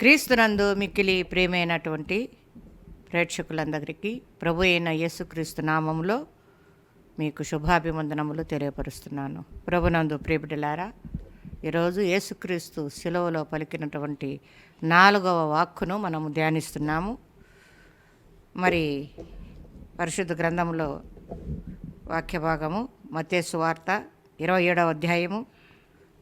క్రీస్తునందు మిక్కిలి ప్రేమైనటువంటి ప్రేక్షకులందరికీ ప్రభు అయిన యేసుక్రీస్తు నామంలో మీకు శుభాభివందనములు తెలియపరుస్తున్నాను. ప్రభునందు ప్రియబిడ్డలారా ఈరోజు యేసుక్రీస్తు శిలువలో పలికినటువంటి నాలుగవ వాక్కును మనము ధ్యానిస్తున్నాము. మరి పరిశుద్ధ గ్రంథంలో వాక్య భాగము మత్తేసు వార్త ఇరవై ఏడవ అధ్యాయము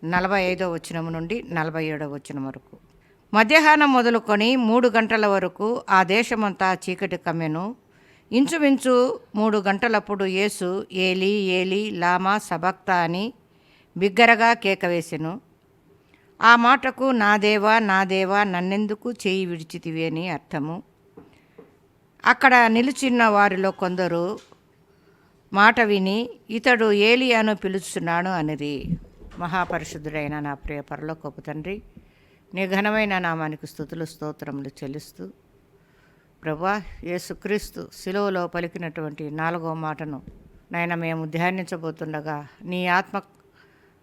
నలభై ఐదవ వచనము నుండి నలభై ఏడవ వచనం వరకు. మధ్యాహ్నం మొదలుకొని మూడు గంటల వరకు ఆ దేశమంతా చీకటి కమ్మెను. ఇంచుమించు మూడు గంటలప్పుడు యేసు ఏలి ఏలి లామా సబక్తా అని బిగ్గరగా కేక వేసెను. ఆ మాటకు నా దేవా నా దేవా నన్నెందుకు చేయి విడిచితివి అని అర్థము. అక్కడ నిలుచున్న వారిలో కొందరు మాట విని ఇతడు ఏలియాను పిలుస్తున్నాడు అనిరి మహాపరిశుద్ధుడైన నా ప్రియ పరలోకపు తండ్రి నీ ఘనమైన నామానికి స్థుతులు స్తోత్రములు చెల్లిస్తూ ప్రభా యేసుక్రీస్తు శిలువలో పలికినటువంటి నాలుగో మాటను నాయన మేము ధ్యానించబోతుండగా నీ ఆత్మ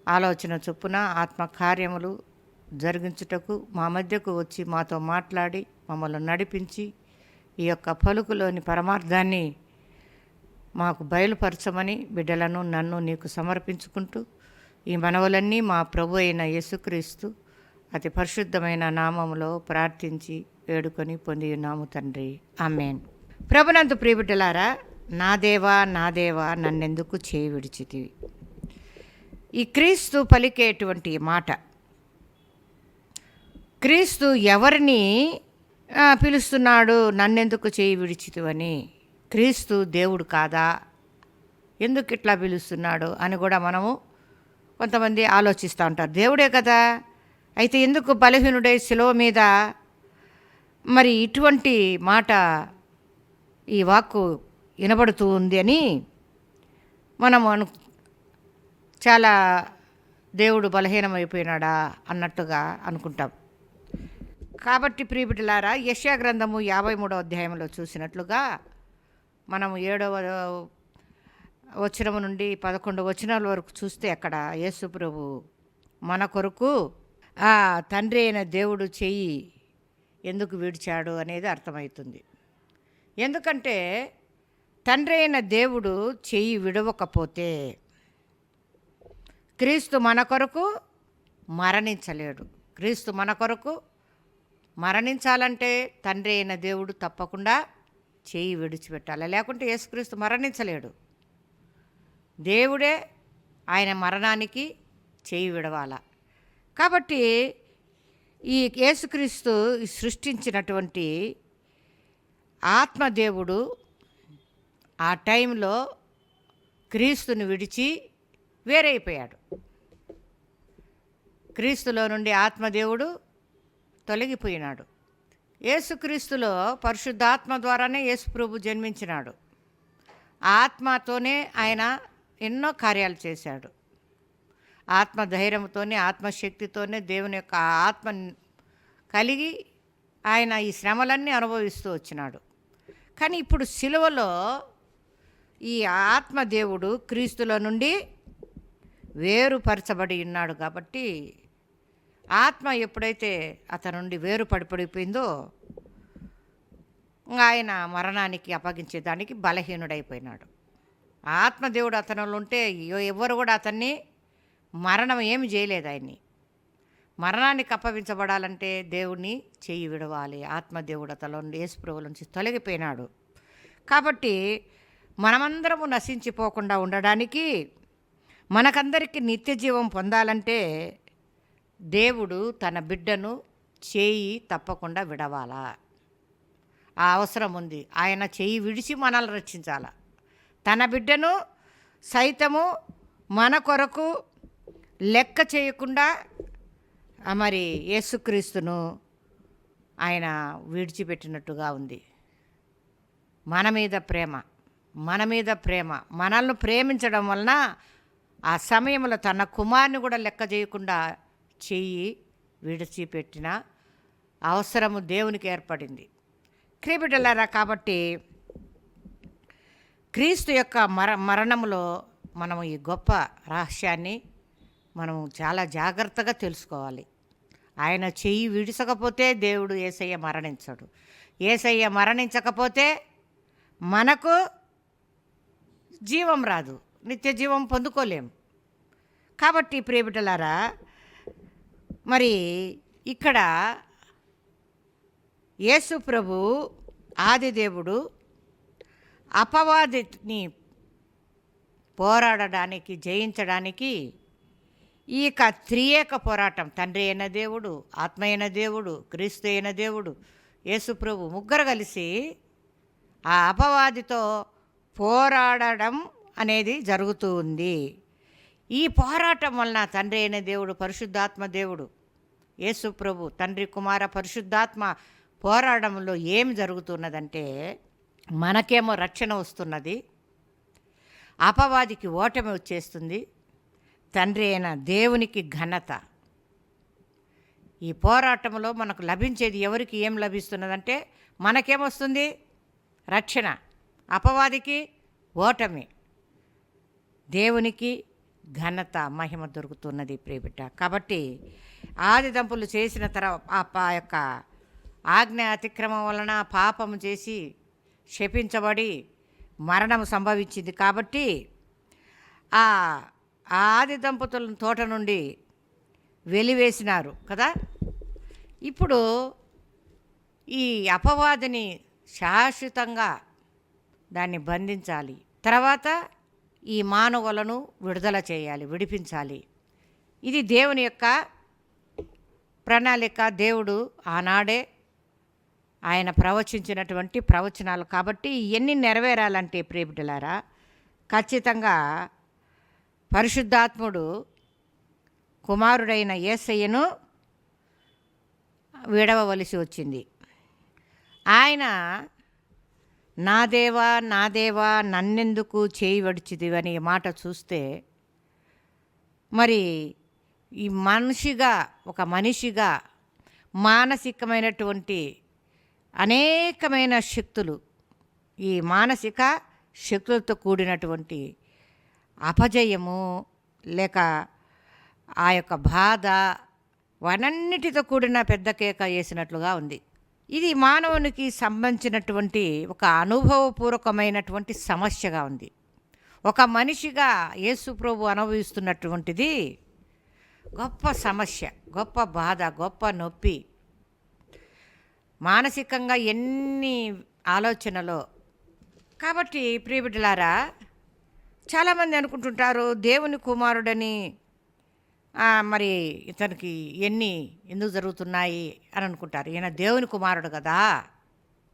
ఆలోచన చొప్పున ఆత్మ కార్యములు జరిగించుటకు మా మధ్యకు వచ్చి మాతో మాట్లాడి మమ్మల్ని నడిపించి ఈ యొక్క పలుకులోని పరమార్థాన్ని మాకు బయలుపరచమని బిడ్డలను నన్ను నీకు సమర్పించుకుంటూ ఈ మనవలన్నీ మా ప్రభు అయిన యేసుక్రీస్తు అతి పరిశుద్ధమైన నామములో ప్రార్థించి వేడుకొని పొంది ఉన్నాము తండ్రి. ఆమెన్. ప్రభునందు ప్రియబిడ్డలారా నా దేవా నా దేవా నన్నెందుకు చేయి విడిచితివి ఈ క్రీస్తు పలికేటువంటి మాట క్రీస్తు ఎవరిని పిలుస్తున్నాడు నన్నెందుకు చేయి విడిచితివని క్రీస్తు దేవుడు కాదా? ఎందుకు ఇట్లా పిలుస్తున్నాడు అని కూడా మనము కొంతమంది ఆలోచిస్తూ ఉంటారు. దేవుడే కదా? అయితే ఎందుకు బలహీనుడై శిలువ మీద? మరి ఇటువంటి మాట ఈ వాక్కు వినబడుతూ ఉంది అని మనము అను చాలా దేవుడు బలహీనమైపోయినాడా అన్నట్టుగా అనుకుంటాం. కాబట్టి ప్రియబిడ్డలారా యశ్యా గ్రంథము యాభై మూడవ అధ్యాయంలో చూసినట్లుగా మనము ఏడవ వచనము నుండి పదకొండు వచనాల వరకు చూస్తే అక్కడ యేసుప్రభు మన కొరకు ఆ తండ్రి అయిన దేవుడు చెయ్యి ఎందుకు విడిచాడు అనేది అర్థమవుతుంది. ఎందుకంటే తండ్రి అయిన దేవుడు చెయ్యి విడవకపోతే క్రీస్తు మన కొరకు మరణించలేడు. క్రీస్తు మన కొరకు మరణించాలంటే తండ్రి అయిన దేవుడు తప్పకుండా చేయి విడిచిపెట్టాలి. లేకుంటే యేసుక్రీస్తు మరణించలేడు. దేవుడే ఆయన మరణానికి చేయి విడవాల. కాబట్టి ఈ యేసుక్రీస్తు సృష్టించినటువంటి ఆత్మదేవుడు ఆ టైంలో క్రీస్తుని విడిచి వేరైపోయాడు. క్రీస్తులో నుండి ఆత్మదేవుడు తొలగిపోయినాడు. యేసుక్రీస్తులో పరిశుద్ధాత్మ ద్వారానే యేసు ప్రభు జన్మించినాడు. ఆత్మతోనే ఆయన ఎన్నో కార్యాలు చేశాడు. ఆత్మ ధైర్యంతోనే ఆత్మశక్తితోనే దేవుని యొక్క ఆత్మ కలిగి ఆయన ఈ శ్రమలన్నీ అనుభవిస్తూ వచ్చినాడు. కానీ ఇప్పుడు సిలువలో ఈ ఆత్మదేవుడు క్రీస్తుల నుండి వేరుపరచబడి ఉన్నాడు కాబట్టి ఆత్మ ఎప్పుడైతే అతని నుండి వేరు పడిపడిపోయిందో ఇంకా ఆయన మరణానికి అప్పగించేదానికి బలహీనుడైపోయినాడు. ఆత్మదేవుడు అతనిలో ఉంటే ఎవరు ఎవ్వరు కూడా అతన్ని మరణం ఏమి చేయలేదు ఆయన్ని. మరణాన్ని కప్పవించబడాలంటే దేవుణ్ణి చెయ్యి విడవాలి. ఆత్మదేవుడతలో యేసుప్రభుల నుంచి తొలగిపోయినాడు. కాబట్టి మనమందరము నశించిపోకుండా ఉండడానికి మనకందరికీ నిత్య జీవం పొందాలంటే దేవుడు తన బిడ్డను చేయి తప్పకుండా విడవాలా. ఆ అవసరం ఉంది. ఆయన చేయి విడిచి మనల్ని రక్షించాల. తన బిడ్డను సైతము మన కొరకు లెక్క చేయకుండా మరి యేసుక్రీస్తును ఆయన విడిచిపెట్టినట్టుగా ఉంది. మన మీద ప్రేమ మన మీద ప్రేమ మనల్ని ప్రేమించడం వలన ఆ సమయంలో తన కుమారుని కూడా లెక్క చేయకుండా చెయ్యి విడిచిపెట్టిన అవసరము దేవునికి ఏర్పడింది. క్రీబిడ్డలారా కాబట్టి క్రీస్తు యొక్క మర మరణములో మనము ఈ గొప్ప రహస్యాన్ని మనం చాలా జాగ్రత్తగా తెలుసుకోవాలి. ఆయన చెయ్యి విడిచకపోతే దేవుడు ఏసయ్య మరణించడు. ఏసయ్య మరణించకపోతే మనకు జీవం రాదు. నిత్య జీవం పొందుకోలేం. కాబట్టి ప్రియబిడ్డలారా మరి ఇక్కడ యేసు ప్రభు ఆదిదేవుడు అపవాదిని పోరాడడానికి జయించడానికి ఈ యొక్క త్రియేక పోరాటం. తండ్రి అయిన దేవుడు ఆత్మ అయిన దేవుడు క్రీస్తు అయిన దేవుడు యేసుప్రభు ముగ్గురు కలిసి ఆ అపవాదితో పోరాడడం అనేది జరుగుతూ ఉంది. ఈ పోరాటం వలన తండ్రి అయిన దేవుడు పరిశుద్ధాత్మ దేవుడు యేసుప్రభు తండ్రి కుమార పరిశుద్ధాత్మ పోరాడంలో ఏం జరుగుతున్నదంటే మనకేమో రక్షణ వస్తున్నది. అపవాదికి ఓటమి వచ్చేస్తుంది. తండ్రి అయిన దేవునికి ఘనత. ఈ పోరాటంలో మనకు లభించేది ఎవరికి ఏం లభిస్తున్నదంటే మనకేమొస్తుంది? రక్షణ అపవాదికి ఓటమి. దేవునికి ఘనత మహిమ దొరుకుతున్నది ప్రియబిడ్డ. కాబట్టి ఆది దంపులు చేసిన తర్వాత ఆ యొక్క ఆజ్ఞ అతిక్రమం వలన పాపము చేసి శపించబడి మరణం సంభవించింది. కాబట్టి ఆ ఆ ఆది దంపతులను తోట నుండి వెలివేసినారు కదా? ఇప్పుడు ఈ అపవాదిని శాశ్వతంగా దాన్ని బంధించాలి. తర్వాత ఈ మానవులను విడుదల చేయాలి విడిపించాలి. ఇది దేవుని యొక్క ప్రణాళిక. దేవుడు ఆనాడే ఆయన ప్రవచించినటువంటి ప్రవచనాలు కాబట్టి ఇవన్నీ నెరవేరాలంటే ప్రేమిటలారా ఖచ్చితంగా పరిశుద్ధాత్ముడు కుమారుడైన యేసయ్యను విడవవలసి వచ్చింది. ఆయన నా దేవా నా దేవా నన్నెందుకు చేయి వడిచిదివని మాట చూస్తే మరి ఈ మనిషిగా ఒక మనిషిగా మానసికమైనటువంటి అనేకమైన శక్తులు ఈ మానసిక శక్తులతో కూడినటువంటి అపజయము లేక ఆ యొక్క బాధ వనన్నిటితో కూడిన పెద్ద కేక వేసినట్లుగా ఉంది. ఇది మానవునికి సంబంధించినటువంటి ఒక అనుభవపూర్వకమైనటువంటి సమస్యగా ఉంది. ఒక మనిషిగా యేసుప్రభు అనుభవిస్తున్నటువంటిది గొప్ప సమస్య గొప్ప బాధ గొప్ప నొప్పి. మానసికంగా ఎన్ని ఆలోచనలో. కాబట్టి ప్రియబిడ్డలారా చాలామంది అనుకుంటుంటారు దేవుని కుమారుడని మరి ఇతనికి ఎన్ని ఎందుకు జరుగుతున్నాయి అని అనుకుంటారు. ఈయన దేవుని కుమారుడు కదా.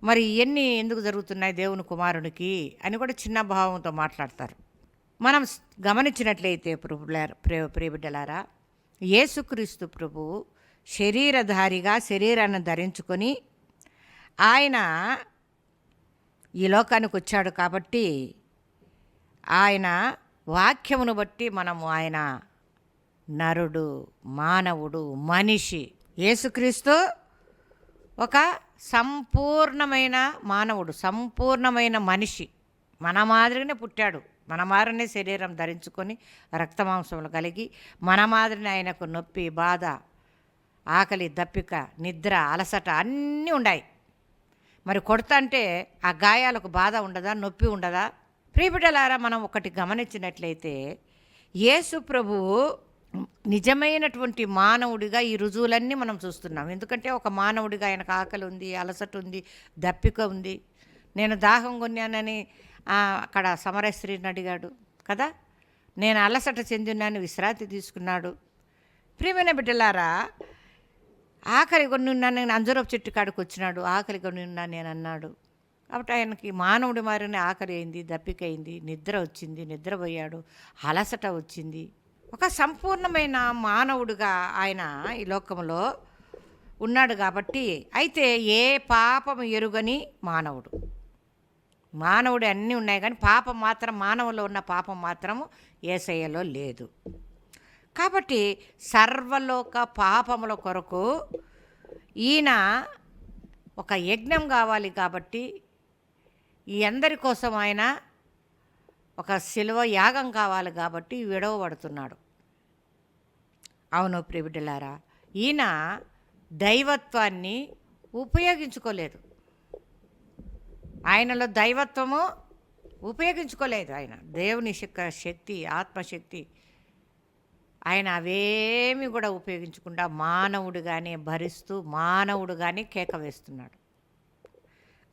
మరి ఎన్ని ఎందుకు జరుగుతున్నాయి దేవుని కుమారునికి అని కూడా చిన్న భావంతో మాట్లాడతారు. మనం గమనించినట్లయితే ప్రభులార ప్రియ ప్రియబిడ్డలారా యేసుక్రీస్తు ప్రభు శరీరధారిగా శరీరాన్ని ధరించుకొని ఆయన ఈ లోకానికి వచ్చాడు కాబట్టి ఆయన వాక్యమును బట్టి మనము ఆయన నరుడు మానవుడు మనిషి. యేసుక్రీస్తు ఒక సంపూర్ణమైన మానవుడు సంపూర్ణమైన మనిషి. మన మాదిరిగానే పుట్టాడు. మన మాదిరినే శరీరం ధరించుకొని రక్తమాంసములు కలిగి మన మాదిరిని ఆయనకు నొప్పి బాధ ఆకలి దప్పిక నిద్ర అలసట అన్నీ ఉన్నాయి. మరి కొడతంటే ఆ గాయాలకు బాధ ఉండదా? నొప్పి ఉండదా? ప్రియబిడ్డలారా మనం ఒకటి గమనించినట్లయితే యేసు ప్రభువు నిజమైనటువంటి మానవుడిగా ఈ రుజువులన్నీ మనం చూస్తున్నాం. ఎందుకంటే ఒక మానవుడిగా ఆయనకు ఆకలి ఉంది అలసట ఉంది దప్పిక ఉంది. నేను దాహం కొన్నానని అక్కడ సమరశ్రీని అడిగాడు కదా నేను అలసట చెందినాను విశ్రాంతి తీసుకున్నాడు. ప్రియమైన బిడ్డలారా ఆకలి కొన్ని ఉన్నాను నేను అంజరపు చెట్టు కాడికి వచ్చినాడు ఆకలి కొన్ని ఉన్నాను నేను అన్నాడు. కాబట్టి ఆయనకి మానవుడి మారిన ఆకలి అయింది దప్పికైంది నిద్ర వచ్చింది నిద్రపోయాడు అలసట వచ్చింది. ఒక సంపూర్ణమైన మానవుడుగా ఆయన ఈ లోకంలో ఉన్నాడు కాబట్టి అయితే ఏ పాపం ఎరుగని మానవుడు. మానవుడు అన్నీ ఉన్నాయి కానీ పాపం మాత్రం మానవులో ఉన్న పాపం మాత్రం ఏసయ్యలో లేదు. కాబట్టి సర్వలోక పాపముల కొరకు ఈయన ఒక యజ్ఞం కావాలి కాబట్టి ఈ అందరి కోసం ఆయన ఒక శిలువ యాగం కావాలి కాబట్టి విడవబడుతున్నాడు. అవును ప్రిబిడ్డలారా ఈయన దైవత్వాన్ని ఉపయోగించుకోలేదు. ఆయనలో దైవత్వము ఉపయోగించుకోలేదు ఆయన. దేవుని శక్తి ఆత్మశక్తి ఆయన అవేమి కూడా ఉపయోగించకుండా మానవుడుగానే భరిస్తూ మానవుడుగానే కేక వేస్తున్నాడు.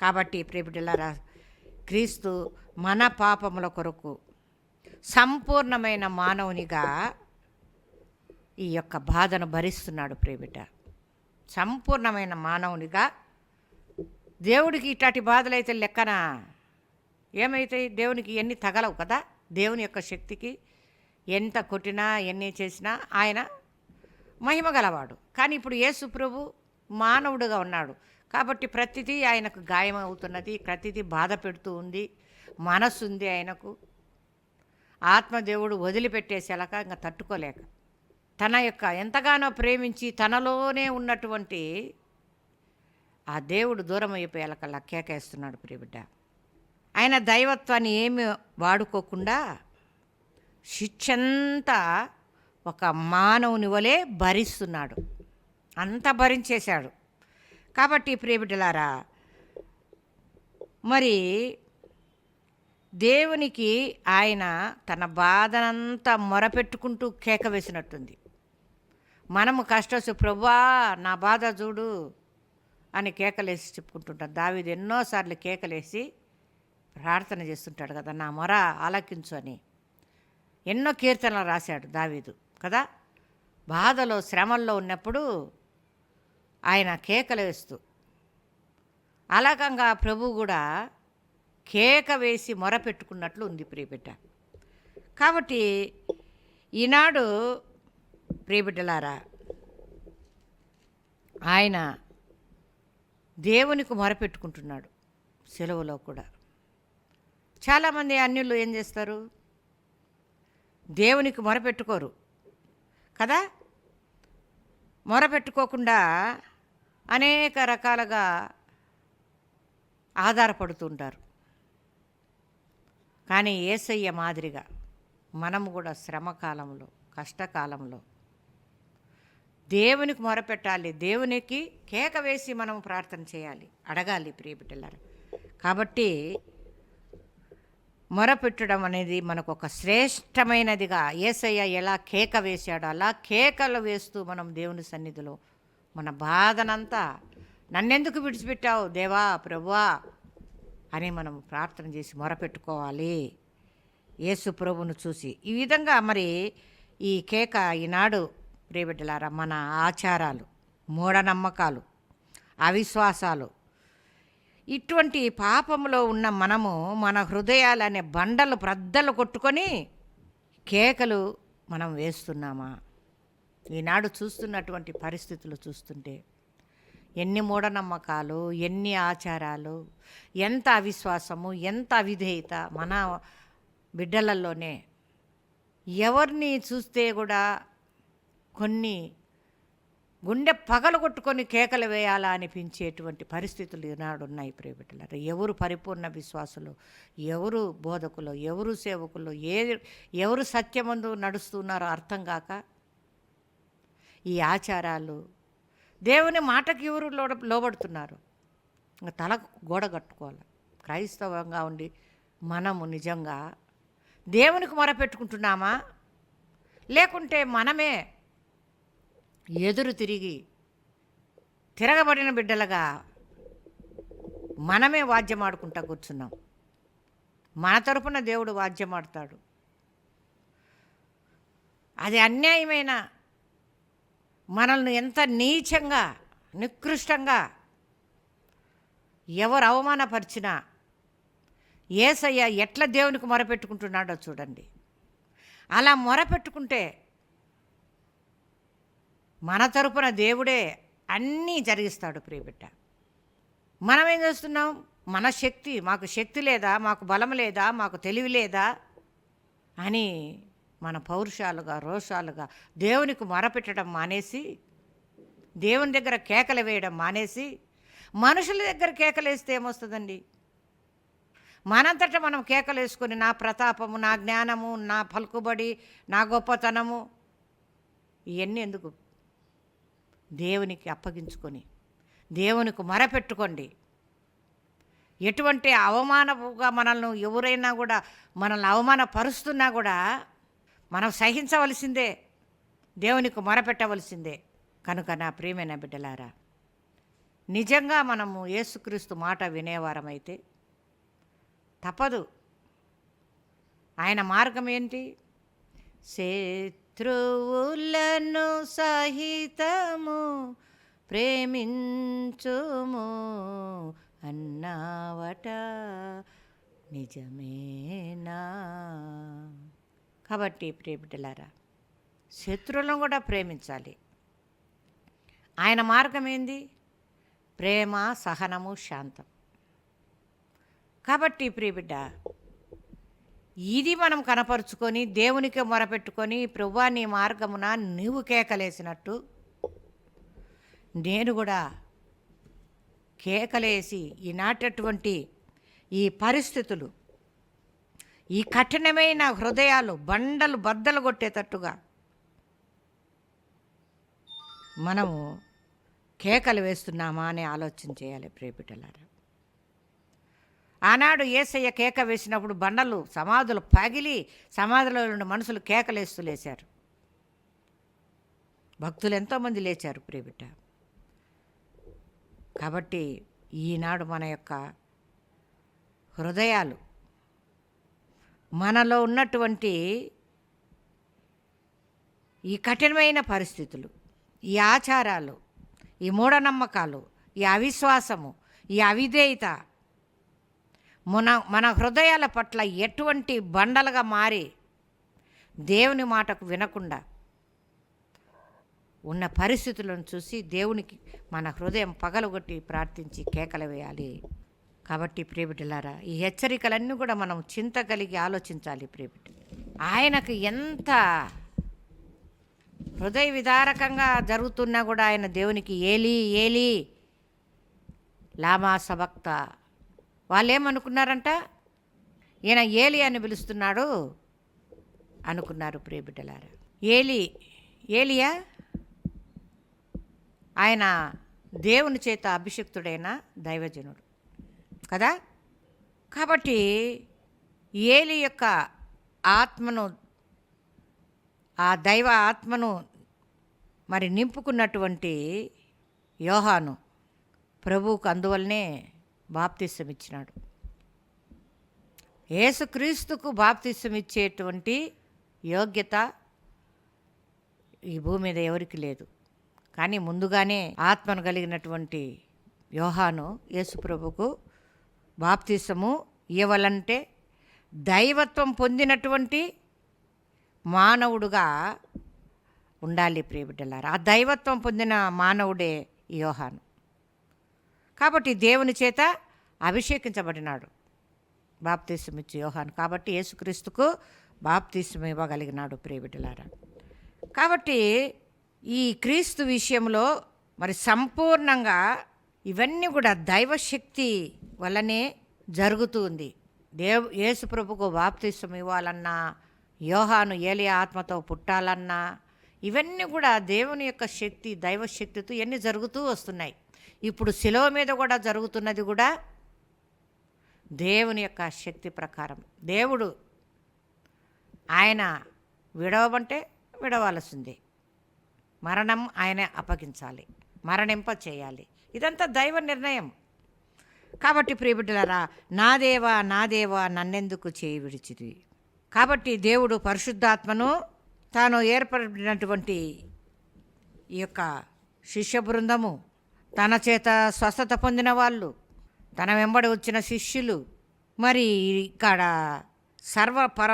కాబట్టి ప్రేమిటిలారా క్రీస్తు మన పాపముల కొరకు సంపూర్ణమైన మానవునిగా ఈ యొక్క బాధను భరిస్తున్నాడు ప్రేమిట. సంపూర్ణమైన మానవునిగా దేవుడికి ఇట్లాంటి బాధలు అయితే లెక్కన ఏమైతే దేవునికి ఎన్ని తగలవు కదా దేవుని యొక్క శక్తికి ఎంత కొట్టినా ఎన్ని చేసినా ఆయన మహిమ గలవాడు. కానీ ఇప్పుడు యేసు ప్రభు మానవుడుగా ఉన్నాడు. కాబట్టి ప్రతిదీ ఆయనకు గాయం అవుతున్నది ప్రతిదీ బాధ పెడుతూ ఉంది మనస్సు ఉంది ఆయనకు. ఆత్మదేవుడు వదిలిపెట్టేసేలాక ఇంకా తట్టుకోలేక. తన యొక్క ఎంతగానో ప్రేమించి తనలోనే ఉన్నటువంటి ఆ దేవుడు దూరం అయిపోయేలాకల్లా కేకేస్తున్నాడు ప్రియబిడ్డ. ఆయన దైవత్వాన్ని ఏమి వాడుకోకుండా శిక్షంతా ఒక మానవుని వలె భరిస్తున్నాడు. అంత భరించేశాడు. కాబట్టి ప్రియబిడ్డలారా మరి దేవునికి ఆయన తన బాధనంతా మొరపెట్టుకుంటూ కేక వేసినట్టుంది. మనము కష్టసు ప్రభా నా బాధ చూడు అని కేకలేసి చెప్పుకుంటుంటాం. దావీదు ఎన్నోసార్లు కేకలేసి ప్రార్థన చేస్తుంటాడు కదా నా మొర ఆలకించు అని. ఎన్నో కీర్తనలు రాశాడు దావీదు కదా. బాధలో శ్రమల్లో ఉన్నప్పుడు ఆయన కేకలు వేస్తూ. అలాగంగా ప్రభు కూడా కేక వేసి మొరపెట్టుకున్నట్లు ఉంది ప్రియబిడ్డ. కాబట్టి ఈనాడు ప్రియబిడ్డలారా ఆయన దేవునికి మొరపెట్టుకుంటున్నాడు సెలవులో కూడా. చాలామంది అన్యులు ఏం చేస్తారు? దేవునికి మొరపెట్టుకోరు కదా? మొరపెట్టుకోకుండా అనేక రకాలుగా ఆధారపడుతుంటారు. కానీ ఏసయ్య మాదిరిగా మనము కూడా శ్రమకాలంలో కష్టకాలంలో దేవునికి మొరపెట్టాలి. దేవునికి కేక వేసి మనం ప్రార్థన చేయాలి. అడగాలి ప్రియబిడ్డలారు కాబట్టి మొరపెట్టడం అనేది మనకు ఒక శ్రేష్టమైనదిగా ఏసయ్య ఎలా కేక వేశాడో అలా కేకలు వేస్తూ మనం దేవుని సన్నిధిలో మన బాధనంతా నన్నెందుకు విడిచిపెట్టావు? దేవా ప్రభువా అని మనం ప్రార్థన చేసి మొరపెట్టుకోవాలి. యేసు ప్రభును చూసి ఈ విధంగా మరి ఈ కేక ఈనాడు ప్రియబిడ్డలారా మన ఆచారాలు మూఢనమ్మకాలు అవిశ్వాసాలు ఇటువంటి పాపంలో ఉన్న మనము మన హృదయాలనే బండలు ప్రద్దలు కొట్టుకొని కేకలు మనం వేస్తున్నామా? ఈనాడు చూస్తున్నటువంటి పరిస్థితులు చూస్తుంటే ఎన్ని మూఢనమ్మకాలు ఎన్ని ఆచారాలు ఎంత అవిశ్వాసము ఎంత అవిధేయత మన బిడ్డలలోనే. ఎవరిని చూస్తే కూడా కొన్ని గుండె పగలు కొట్టుకొని కేకలు వేయాలా అనిపించేటువంటి పరిస్థితులు ఈనాడు ఉన్నాయి ప్రియబిడ్డలారా ఎవరు పరిపూర్ణ విశ్వాసులు ఎవరు బోధకులు ఎవరు సేవకులు ఏ ఎవరు సత్యమందు నడుస్తున్నారో అర్థం కాక ఈ ఆచారాలు. దేవుని మాటకి ఎవరు లోబడుతున్నారు? ఇంకా తలకు గోడ కట్టుకోవాలి. క్రైస్తవంగా ఉండి మనము నిజంగా దేవునికి మొరపెట్టుకుంటున్నామా? లేకుంటే మనమే ఎదురు తిరిగి తిరగబడిన బిడ్డలుగా మనమే వాద్యం ఆడుకుంటా కూర్చున్నాం. మన తరపున దేవుడు వాద్యం ఆడతాడు అది అన్యాయమైన మనల్ని ఎంత నీచంగా నికృష్టంగా ఎవరు అవమానపరిచినా ఏసయ్య ఎట్లా దేవునికి మొరపెట్టుకుంటున్నాడో చూడండి. అలా మొరపెట్టుకుంటే మన తరపున దేవుడే అన్నీ జరిగిస్తాడు ప్రియబిడ్డ. మనం ఏం చేస్తున్నాం? మన శక్తి మాకు శక్తి లేదా మాకు బలం లేదా మాకు తెలివి లేదా అని మన పౌరుషాలుగా రోషాలుగా దేవునికి మొరపెట్టడం మానేసి దేవుని దగ్గర కేకలు వేయడం మానేసి మనుషుల దగ్గర కేకలేస్తే ఏమొస్తుందండి? మనంతట మనం కేకలు వేసుకొని నా ప్రతాపము నా జ్ఞానము నా పలుకుబడి నా గొప్పతనము ఇవన్నీ ఎందుకు? దేవునికి అప్పగించుకొని దేవునికి మొరపెట్టుకోండి. ఎటువంటి అవమానముగా మనల్ని ఎవరైనా కూడా మనల్ని అవమానపరుస్తున్నా కూడా మనం సహించవలసిందే దేవునికి మొరపెట్టవలసిందే. కనుక నా ప్రియమైన బిడ్డలారా నిజంగా మనము యేసుక్రీస్తు మాట వినేవారమైతే తప్పదు. ఆయన మార్గం ఏంటి? శత్రువులను సహితము ప్రేమించుము అన్నావట నిజమేనా? కాబట్టి ప్రియబిడ్డలారా శత్రువులను కూడా ప్రేమించాలి. ఆయన మార్గం ఏంది? ప్రేమ సహనము శాంతం. కాబట్టి ప్రియబిడ్డ ఇది మనం కనపరుచుకొని దేవునికి మొరపెట్టుకొని ప్రభువా నీ మార్గమున నీవు కేకలేసినట్టు నేను కూడా కేకలేసి ఈనాటటువంటి ఈ పరిస్థితులు ఈ కఠినమైన హృదయాలు బండలు బద్దలు కొట్టేటట్టుగా. మనము కేకలు వేస్తున్నామా అని ఆలోచన చేయాలి ప్రేపిటలారా ఆనాడు ఏసయ్య కేక వేసినప్పుడు బండలు సమాధులు పగిలి సమాధిలో రెండు మనుషులు కేకలేస్తూ లేచారు. భక్తులు ఎంతోమంది లేచారు ప్రేమిట కాబట్టి ఈనాడు మన యొక్క హృదయాలు మనలో ఉన్నటువంటి ఈ కఠినమైన పరిస్థితులు ఈ ఆచారాలు ఈ మూఢనమ్మకాలు ఈ అవిశ్వాసము ఈ అవిధేయత మన మన హృదయాల పట్ల ఎటువంటి బండలుగా మారి దేవుని మాటకు వినకుండా ఉన్న పరిస్థితులను చూసి దేవునికి మన హృదయం పగలగొట్టి ప్రార్థించి కేకలు వేయాలి. కాబట్టి ప్రియబిడ్డలారా ఈ హెచ్చరికలన్నీ కూడా మనం చింత కలిగి ఆలోచించాలి ప్రియబిడ్డ. ఆయనకు ఎంత హృదయ విదారకంగా జరుగుతున్నా కూడా ఆయన దేవునికి ఏలి ఏలి లామా సబక్త వాళ్ళు ఏమనుకున్నారంట ఈయన ఏలి అని పిలుస్తున్నాడు అనుకున్నారు ప్రియబిడ్డలారా. ఏలి ఏలియా? ఆయన దేవుని చేత అభిషక్తుడైన దైవజనుడు. కదా? కాబట్టి ఏలి యొక్క ఆత్మను ఆ దైవ ఆత్మను మరి నింపుకున్నటువంటి యోహాను ప్రభువుకు అందువల్లనే బాప్తిసం ఇచ్చినాడు యేసుక్రీస్తుకు బాప్తిసం ఇచ్చేటువంటి యోగ్యత ఈ భూమి మీద ఎవరికి లేదు. కానీ ముందుగానే ఆత్మను కలిగినటువంటి యోహాను యేసుప్రభుకు బాప్తీసము ఇవ్వాలంటే దైవత్వం పొందినటువంటి మానవుడుగా ఉండాలి ప్రియబిడ్డలారా. ఆ దైవత్వం పొందిన మానవుడే యోహాను. కాబట్టి దేవుని చేత అభిషేకించబడినాడు బాప్తీసం ఇచ్చి యోహాను. కాబట్టి యేసుక్రీస్తుకు బాప్తీసం ఇవ్వగలిగినాడు ప్రియబిడ్డలారా. కాబట్టి ఈ క్రీస్తు విషయంలో మరి సంపూర్ణంగా ఇవన్నీ కూడా దైవశక్తి వల్లనే జరుగుతుంది. దేవ్ యేసుప్రభుకు ప్రభుకు ఇవ్వాలన్నా యోహాను ఏలియా ఆత్మతో పుట్టాలన్నా ఇవన్నీ కూడా దేవుని యొక్క శక్తి దైవశక్తితో ఇవన్నీ జరుగుతూ వస్తున్నాయి. ఇప్పుడు శిలవ మీద కూడా జరుగుతున్నది కూడా దేవుని యొక్క శక్తి ప్రకారం. దేవుడు ఆయన విడవమంటే విడవలసిందే. మరణం ఆయన అప్పగించాలి. మరణింప చేయాలి ఇదంతా దైవ నిర్ణయం. కాబట్టి ప్రియబిడ్డలారా నా దేవా నా దేవా నన్నెందుకు చేయి విడిచిది కాబట్టి దేవుడు పరిశుద్ధాత్మను తాను ఏర్పడినటువంటి ఈ యొక్క శిష్య బృందము తన చేత స్వస్థత పొందిన వాళ్ళు తన వెంబడి వచ్చిన శిష్యులు మరి ఇక్కడ సర్వ పర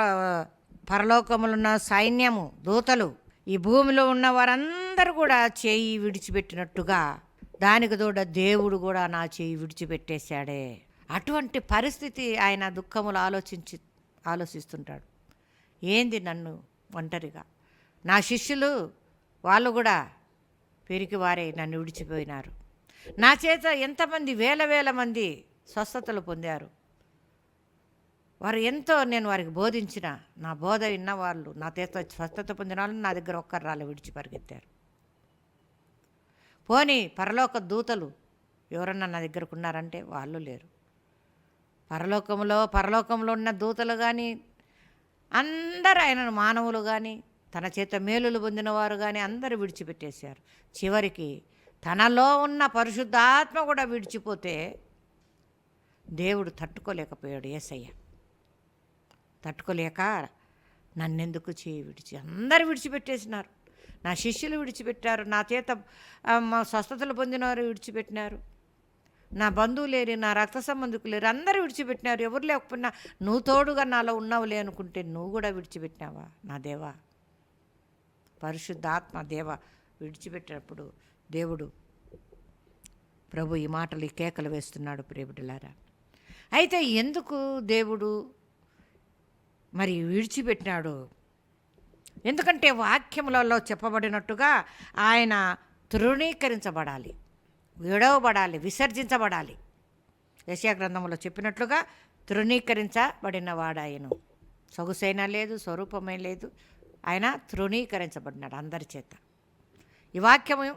పరలోకములున్న సైన్యము దూతలు ఈ భూమిలో ఉన్న వారందరూ కూడా చేయి విడిచిపెట్టినట్టుగా దానికి తోడ దేవుడు కూడా నా చేయి విడిచిపెట్టేశాడే. అటువంటి పరిస్థితి ఆయన దుఃఖములు ఆలోచించి ఆలోచిస్తుంటాడు. ఏంది నన్ను ఒంటరిగా? నా శిష్యులు వాళ్ళు కూడా పెరిగి వారే నన్ను విడిచిపోయినారు. నా చేత ఎంతమంది వేల వేల మంది స్వస్థతలు పొందారు. వారు ఎంతో నేను వారికి బోధించిన నా బోధ విన్న వాళ్ళు నా చేత స్వస్థత పొందిన వాళ్ళు నా దగ్గర ఒక్కరు రాళ్ళు విడిచి పరిగెత్తారు. పోని పరలోక దూతలు ఎవరన్నా నా దగ్గరకు ఉన్నారంటే వాళ్ళు లేరు. పరలోకంలో పరలోకంలో ఉన్న దూతలు కానీ అందరూ ఆయనను మానవులు కానీ తన చేత మేలులు పొందినవారు కానీ అందరూ విడిచిపెట్టేశారు. చివరికి తనలో ఉన్న పరిశుద్ధాత్మ కూడా విడిచిపోతే దేవుడు తట్టుకోలేకపోయాడు ఏసయ్య. తట్టుకోలేక నన్నెందుకు చేయి విడిచి అందరు విడిచిపెట్టేసినారు. నా శిష్యులు విడిచిపెట్టారు. నా చేత మా స్వస్థతలు పొందినవారు విడిచిపెట్టినారు. నా బంధువులేరి నా రక్త సంబంధికులు లేరు అందరూ విడిచిపెట్టినారు. ఎవరు లేకపోయినా నువ్వు తోడుగా నాలో ఉన్నావులే అనుకుంటే నువ్వు కూడా విడిచిపెట్టినావా? నా దేవా పరిశుద్ధాత్మ దేవ విడిచిపెట్టినప్పుడు దేవుడు ప్రభు ఈ మాటలు ఈ కేకలు వేస్తున్నాడు ప్రేమిటిలారా అయితే ఎందుకు దేవుడు మరి విడిచిపెట్టినాడు? ఎందుకంటే వాక్యములలో చెప్పబడినట్టుగా ఆయన తృణీకరించబడాలి విడవబడాలి విసర్జించబడాలి. యశా గ్రంథంలో చెప్పినట్లుగా తృణీకరించబడిన వాడాయను సొగుసైనా లేదు స్వరూపమే లేదు. ఆయన తృణీకరించబడినాడు అందరి చేత. ఈ వాక్యము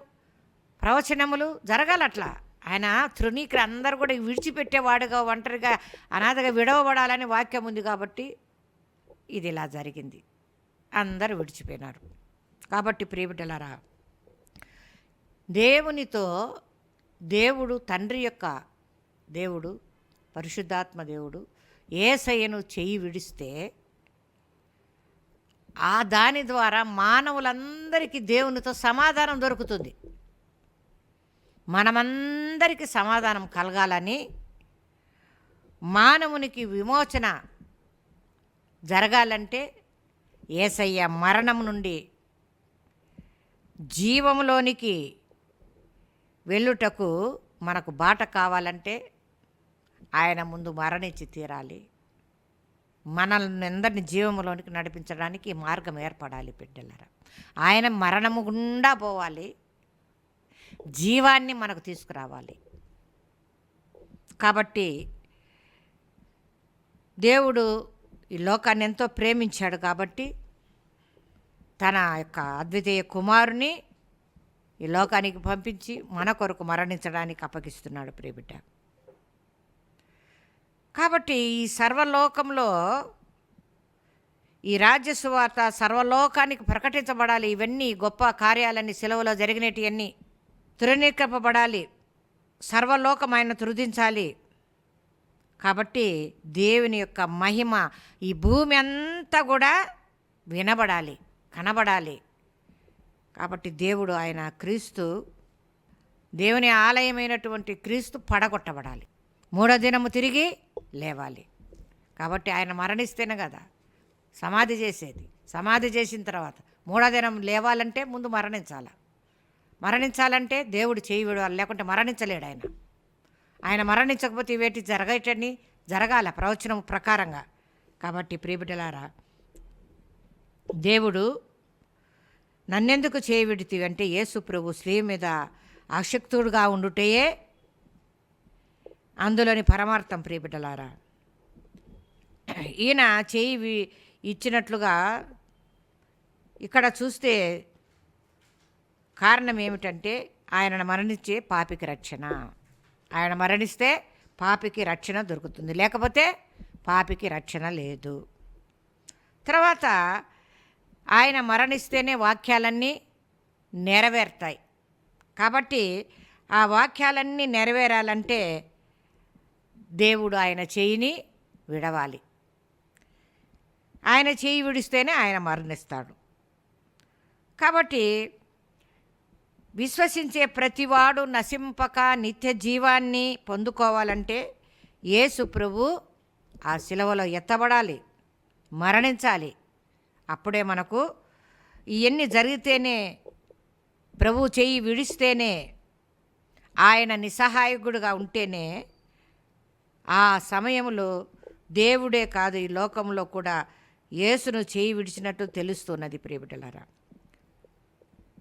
ప్రవచనములు జరగాలట్లా. ఆయన తృణీకర అందరు కూడా విడిచిపెట్టేవాడుగా ఒంటరిగా అనాథగా విడవబడాలని వాక్యం ఉంది కాబట్టి ఇది ఇలా జరిగింది. అందరూ విడిచిపోయినారు. కాబట్టి ప్రియబిడ్డలారా దేవునితో దేవుడు తండ్రి యొక్క దేవుడు పరిశుద్ధాత్మ దేవుడు ఏసయ్యను చెయ్యి విడిస్తే ఆ దాని ద్వారా మానవులందరికీ దేవునితో సమాధానం దొరుకుతుంది. మనమందరికీ సమాధానం కలగాలని మానవునికి విమోచన జరగాలంటే ఏసయ్య మరణం నుండి జీవంలోనికి వెళ్ళుటకు మనకు బాట కావాలంటే ఆయన ముందు మరణించి తీరాలి. మనల్ని అందరిని జీవంలోనికి నడిపించడానికి మార్గం ఏర్పడాలి బిడ్డలరా. ఆయన మరణము గుండా పోవాలి. జీవాన్ని మనకు తీసుకురావాలి. కాబట్టి దేవుడు ఈ లోకాన్ని ఎంతో ప్రేమించాడు కాబట్టి తన యొక్క అద్వితీయ కుమారుని ఈ లోకానికి పంపించి మన కొరకు మరణించడానికి అప్పగిస్తున్నాడు ప్రియబిడ్డ. కాబట్టి ఈ సర్వలోకంలో ఈ రాజ్య సువార్త సర్వలోకానికి ప్రకటించబడాలి. ఇవన్నీ గొప్ప కార్యాలన్నీ సెలవులో జరిగినటివన్నీ తృణీకరింపబడాలి. సర్వలోకం ఆయన తురుదించాలి కాబట్టి దేవుని యొక్క మహిమ ఈ భూమి అంతా కూడా వినబడాలి కనబడాలి. కాబట్టి దేవుడు ఆయన క్రీస్తు దేవుని ఆలయమైనటువంటి క్రీస్తు పడగొట్టబడాలి. మూడో దినము తిరిగి లేవాలి. కాబట్టి ఆయన మరణిస్తేనే కదా సమాధి చేసేది. సమాధి చేసిన తర్వాత మూడో దినం లేవాలంటే ముందు మరణించాల. మరణించాలంటే దేవుడు చేయి విడవాలి లేకుంటే మరణించలేడు ఆయన. ఆయన మరణించకపోతే ఇవేటి జరగటని జరగాల ప్రవచనం ప్రకారంగా. కాబట్టి ప్రియబిడ్డలారా దేవుడు నన్నెందుకు చేయవిడితి అంటే యేసు ప్రభు స్త్రీ మీద ఆసక్తుడుగా ఉండుటయే అందులోని పరమార్థం ప్రియబిడ్డలారా. ఈయన చేయి ఇచ్చినట్లుగా ఇక్కడ చూస్తే కారణం ఏమిటంటే ఆయన మరణించే పాపికి రక్షణ. ఆయన మరణిస్తే పాపికి రక్షణ దొరుకుతుంది. లేకపోతే పాపికి రక్షణ లేదు. తర్వాత ఆయన మరణిస్తేనే వాక్యాలన్నీ నెరవేరుతాయి. కాబట్టి ఆ వాక్యాలన్నీ నెరవేరాలంటే దేవుడు ఆయన చేయిని విడవాలి. ఆయన చేయి విడిస్తేనే ఆయన మరణిస్తాడు. కాబట్టి విశ్వసించే ప్రతివాడు నశింపక నిత్య జీవాన్ని పొందుకోవాలంటే యేసు ప్రభు ఆ శిలవలో ఎత్తబడాలి మరణించాలి. అప్పుడే మనకు ఇవన్నీ జరిగితేనే ప్రభు చెయ్యి విడిస్తేనే ఆయన నిస్సహాయకుడుగా ఉంటేనే ఆ సమయంలో దేవుడే కాదు ఈ లోకంలో కూడా యేసును చేయి విడిచినట్టు తెలుస్తున్నది ప్రియబిడ్డలారా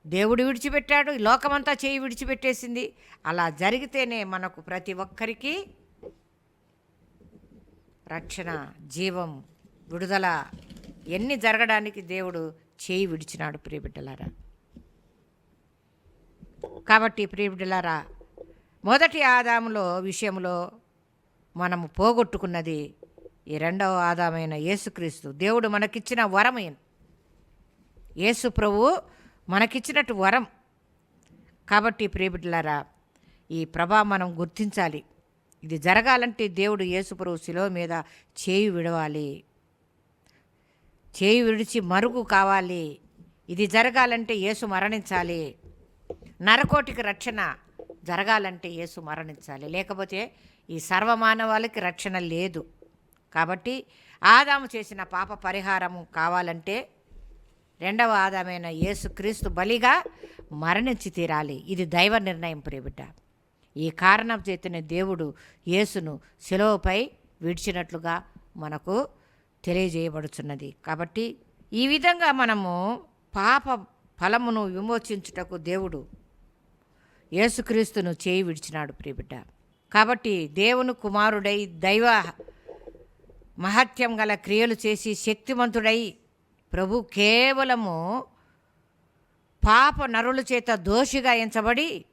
దేవుడు విడిచిపెట్టాడు ఈ లోకమంతా చేయి విడిచిపెట్టేసింది. అలా జరిగితేనే మనకు ప్రతి ఒక్కరికి రక్షణ జీవం విడుదల ఎన్ని జరగడానికి దేవుడు చేయి విడిచినాడు ప్రియబిడ్డలారా కాబట్టి ప్రియబిడ్డలారా మొదటి ఆదాములో విషయంలో మనము పోగొట్టుకున్నది ఈ రెండవ ఆదామైన యేసుక్రీస్తు. దేవుడు మనకిచ్చిన వరమైన యేసు ప్రభు మనకిచ్చినట్టు వరం. కాబట్టి ప్రియబిడ్డలారా ఈ ప్రభా మనం గుర్తించాలి. ఇది జరగాలంటే దేవుడు యేసుప్రభు శిలో మీద చేయి విడవాలి. చేయి విడిచి మరుగు కావాలి. ఇది జరగాలంటే యేసు మరణించాలి. నరకోటికి రక్షణ జరగాలంటే యేసు మరణించాలి. లేకపోతే ఈ సర్వమానవాళికి రక్షణ లేదు. కాబట్టి ఆదాము చేసిన పాప పరిహారము కావాలంటే రెండవ ఆదామైన యేసుక్రీస్తు బలిగా మరణించి తీరాలి. ఇది దైవ నిర్ణయం ప్రియబిడ్డ ఈ కారణం చేతనే దేవుడు యేసును సెలవుపై విడిచినట్లుగా మనకు తెలియజేయబడుచున్నది. కాబట్టి ఈ విధంగా మనము పాప ఫలమును విమోచించుటకు దేవుడు యేసుక్రీస్తును చేయి విడిచినాడు ప్రియబిడ్డ కాబట్టి దేవుని కుమారుడై దైవ మహత్యం గల క్రియలు చేసి శక్తిమంతుడై ప్రభు కేవలము పాప నరుల చేత దోషిగా ఎంచబడి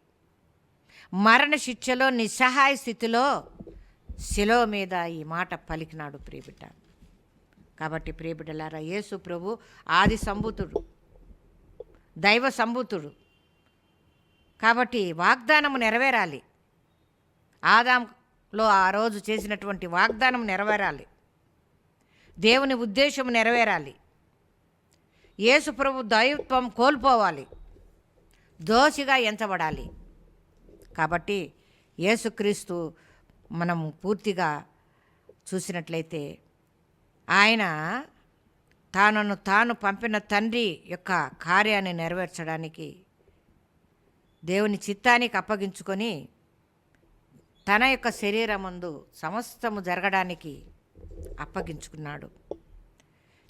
మరణ శిక్షలో నిస్సహాయ స్థితిలో శిలో మీద ఈ మాట పలికినాడు ప్రియబిడ్డ. కాబట్టి ప్రియబిడ్డలారా యేసు ప్రభు ఆది సంభూతుడు దైవ సంభూతుడు. కాబట్టి వాగ్దానము నెరవేరాలి. ఆదాంలో ఆ రోజు చేసినటువంటి వాగ్దానం నెరవేరాలి. దేవుని ఉద్దేశం నెరవేరాలి. యేసు ప్రభు దైవత్వం కోల్పోవాలి. దోషిగా ఎంచబడాలి. కాబట్టి యేసుక్రీస్తు మనం పూర్తిగా చూసినట్లయితే ఆయన తానను తాను పంపిన తండ్రి యొక్క కార్యాన్ని నెరవేర్చడానికి దేవుని చిత్తానికి అప్పగించుకొని తన యొక్క శరీరమందు సమస్తము జరగడానికి అప్పగించుకున్నాడు.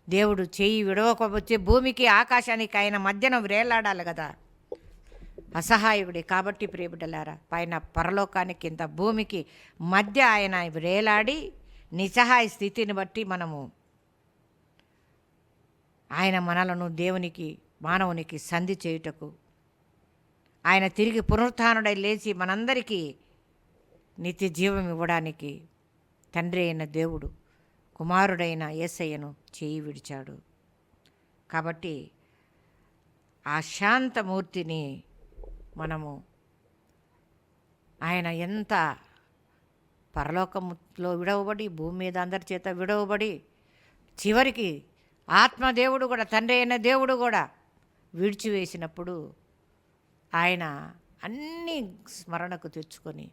దేవుడు చేయి విడవకపోతే భూమికి ఆకాశానికి ఆయన మధ్యన వ్రేలాడాలి కదా. అసహాయుడి కాబట్టి ప్రియబిడ్డలారా పైన పరలోకానికి ఇంత భూమికి మధ్య ఆయన వ్రేలాడి నిస్సహాయ స్థితిని బట్టి మనము ఆయన మనలను దేవునికి మానవునికి సంధి చేయుటకు ఆయన తిరిగి పునరుత్డై లేచి మనందరికీ నిత్య జీవం ఇవ్వడానికి తండ్రి అయిన దేవుడు కుమారుడైన యేసయ్యను చేయి విడిచాడు. కాబట్టి ఆ శాంతమూర్తిని మనము ఆయన ఎంత పరలోకములో విడవబడి భూమి మీద అందరి చేత విడవబడి చివరికి ఆత్మదేవుడు కూడా తండ్రి అయిన దేవుడు కూడా విడిచివేసినప్పుడు ఆయన అన్నీ స్మరణకు తెచ్చుకొని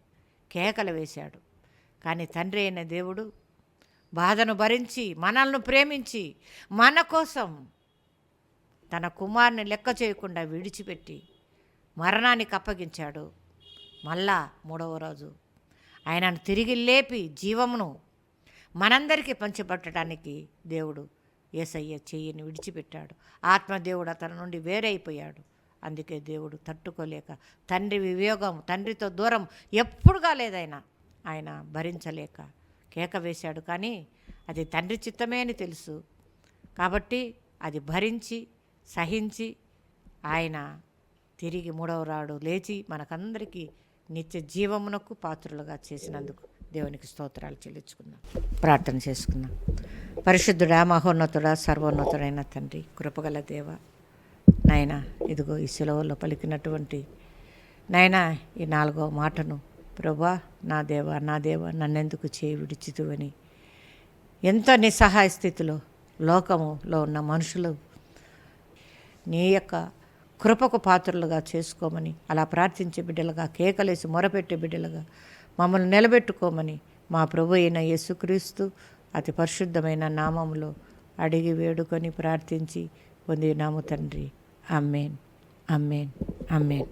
కేకలు వేశాడు. కానీ తండ్రి అయిన దేవుడు బాధను భరించి మనల్ని ప్రేమించి మన కోసం తన కుమారుని లెక్క చేయకుండా విడిచిపెట్టి మరణానికి అప్పగించాడు. మళ్ళా మూడవ రోజు. ఆయనను తిరిగి లేపి జీవమును మనందరికీ పంచిపెట్టడానికి దేవుడు ఏసయ్య చెయ్యిని విడిచిపెట్టాడు. ఆత్మదేవుడు అతని నుండి వేరైపోయాడు. అందుకే దేవుడు తట్టుకోలేక తండ్రి వివేగం తండ్రితో దూరం ఎప్పుడు కాలేదైనా ఆయన భరించలేక కేక వేశాడు. కానీ అది తండ్రి చిత్తమే అని తెలుసు. కాబట్టి అది భరించి సహించి ఆయన తిరిగి మూడవ రాడు లేచి మనకందరికీ నిత్య జీవమునకు పాత్రులుగా చేసినందుకు దేవునికి స్తోత్రాలు చెల్లించుకుందాం. ప్రార్థన చేసుకుందాం. పరిశుద్ధుడా మహోన్నతుడా సర్వోన్నతుడైన తండ్రి కృపగల దేవ నాయన ఇదిగో ఈ సెలవుల్లో పలికినటువంటి నాయన ఈ నాలుగో మాటను ప్రభా నా దేవా నా దేవా నన్నెందుకు చేయి విడిచితువని ఎంతో నిస్సహాయ స్థితిలో లోకములో ఉన్న మనుషులు నీ యొక్క కృపకు పాత్రలుగా చేసుకోమని అలా ప్రార్థించే బిడ్డలుగా కేకలేసి మొరపెట్టే బిడ్డలుగా మమ్మల్ని నిలబెట్టుకోమని మా ప్రభు అయిన యేసుక్రీస్తు అతి పరిశుద్ధమైన నామములో అడిగి వేడుకొని ప్రార్థించి పొందినాము తండ్రి. అమ్మేన్. అమ్మేన్. అమ్మేన్.